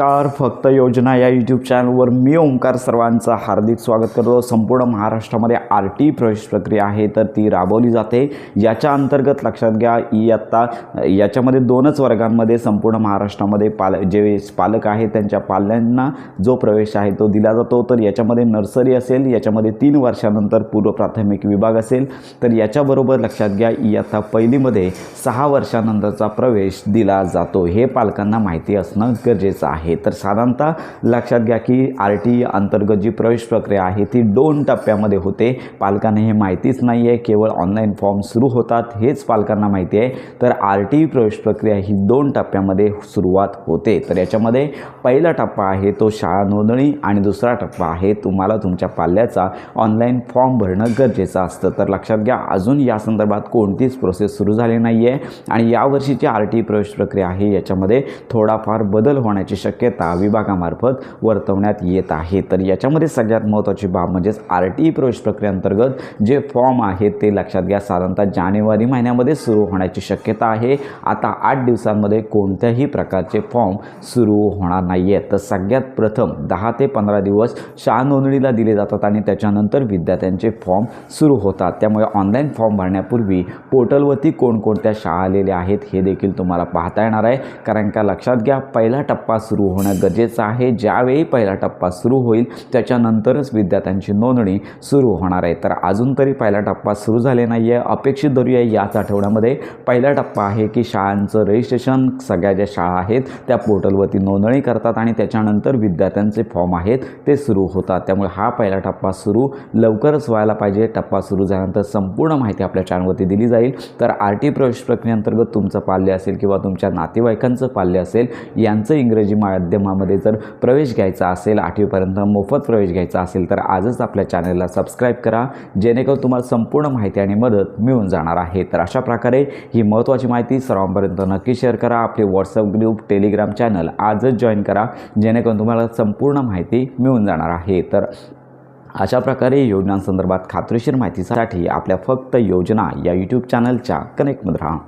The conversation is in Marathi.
नमस्कार. फक्त योजना या यूट्यूब चॅनलवर मी ओंकार सर्वांचं हार्दिक स्वागत करतो. संपूर्ण महाराष्ट्रामध्ये आर टी प्रवेश प्रक्रिया आहे तर ती राबवली जाते. याच्या अंतर्गत लक्षात घ्या इयत्ता याच्यामध्ये दोनच वर्गांमध्ये संपूर्ण महाराष्ट्रामध्ये पाल जे पालक आहेत त्यांच्या पाल्यांना जो प्रवेश आहे तो दिला जातो. तर याच्यामध्ये नर्सरी असेल याच्यामध्ये तीन वर्षानंतर पूर्व प्राथमिक विभाग असेल तर याच्याबरोबर लक्षात घ्या इयत्ता पहिलीमध्ये सहा वर्षानंतरचा प्रवेश दिला जातो. हे पालकांना माहिती असणं गरजेचं आहे. तर साधारणतः लक्षात घ्या की आर टी अंतर्गत जी प्रवेश प्रक्रिया आहे ती दोन टप्प्यामध्ये होते. पालकांना हे माहितीच नाही आहे केवळ ऑनलाईन फॉर्म सुरू होतात हेच पालकांना माहिती आहे. तर आर टी प्रवेश प्रक्रिया ही दोन टप्प्यामध्ये सुरुवात होते. तर याच्यामध्ये पहिला टप्पा आहे तो शाळा नोंदणी आणि दुसरा टप्पा आहे तुम्हाला तुमच्या पाल्याचा ऑनलाईन फॉर्म भरणं गरजेचं असतं. तर लक्षात घ्या अजून या संदर्भात कोणतीच प्रोसेस सुरू झाली नाही आहे आणि यावर्षीची आर टी प्रवेश प्रक्रिया आहे याच्यामध्ये थोडाफार बदल होण्याची शक्यता शक्यता विभागामार्फत वर्तवण्यात येत आहे. तर याच्यामध्ये सगळ्यात महत्त्वाची बाब म्हणजेच आर टी ई प्रवेश प्रक्रियेअंतर्गत जे फॉर्म आहेत ते लक्षात घ्या. साधारणतः जानेवारी महिन्यामध्ये सुरू होण्याची शक्यता आहे. आता आठ दिवसांमध्ये कोणत्याही प्रकारचे फॉर्म सुरू होणार नाही आहेत तर सगळ्यात प्रथम दहा ते पंधरा दिवस शाळा नोंदणीला दिले जातात आणि त्याच्यानंतर विद्यार्थ्यांचे फॉर्म सुरू होतात. त्यामुळे ऑनलाईन फॉर्म भरण्यापूर्वी पोर्टलवरती कोणकोणत्या शाळा आलेल्या आहेत हे देखील तुम्हाला पाहता येणार आहे. कारण का लक्षात घ्या पहिला टप्पा सुरू सुरू होणं गरजेचं आहे. ज्यावेळी पहिला टप्पा सुरू होईल त्याच्यानंतरच विद्यार्थ्यांची नोंदणी सुरू होणार आहे. तर अजून तरी पहिला टप्पा सुरू झाले नाही आहे अपेक्षित धरूया याच आठवड्यामध्ये पहिला टप्पा आहे की शाळांचं रजिस्ट्रेशन सगळ्या ज्या शाळा आहेत त्या पोर्टलवरती नोंदणी करतात आणि त्याच्यानंतर विद्यार्थ्यांचे फॉर्म आहेत ते सुरू होतात. त्यामुळे हा पहिला टप्पा सुरू लवकरच व्हायला पाहिजे. टप्पा सुरू झाल्यानंतर संपूर्ण माहिती आपल्या चॅनलवरती दिली जाईल. तर आर टी प्रवेश प्रक्रियेअंतर्गत तुमचं पाल्य असेल किंवा तुमच्या नातेवाईकांचं पाल्य असेल यांचं इंग्रजी माध्यमामध्ये जर प्रवेश घ्यायचा असेल आठवीपर्यंत मोफत प्रवेश घ्यायचा असेल तर आजच आपल्या चॅनलला सबस्क्राईब करा. जेणेकरून तुम्हाला संपूर्ण माहिती आणि मदत मिळून जाणार आहे. तर अशा प्रकारे ही महत्त्वाची माहिती सर्वांपर्यंत नक्की शेअर करा. आपले व्हॉट्सअप ग्रुप टेलिग्राम चॅनल आजच जॉईन करा. जेणेकरून तुम्हाला संपूर्ण माहिती मिळून जाणार आहे. तर अशा प्रकारे योजनांसंदर्भात खात्रीशीर माहितीसाठी आपल्या फक्त योजना या यूट्यूब चॅनलच्या कनेक्टमध्ये राहा.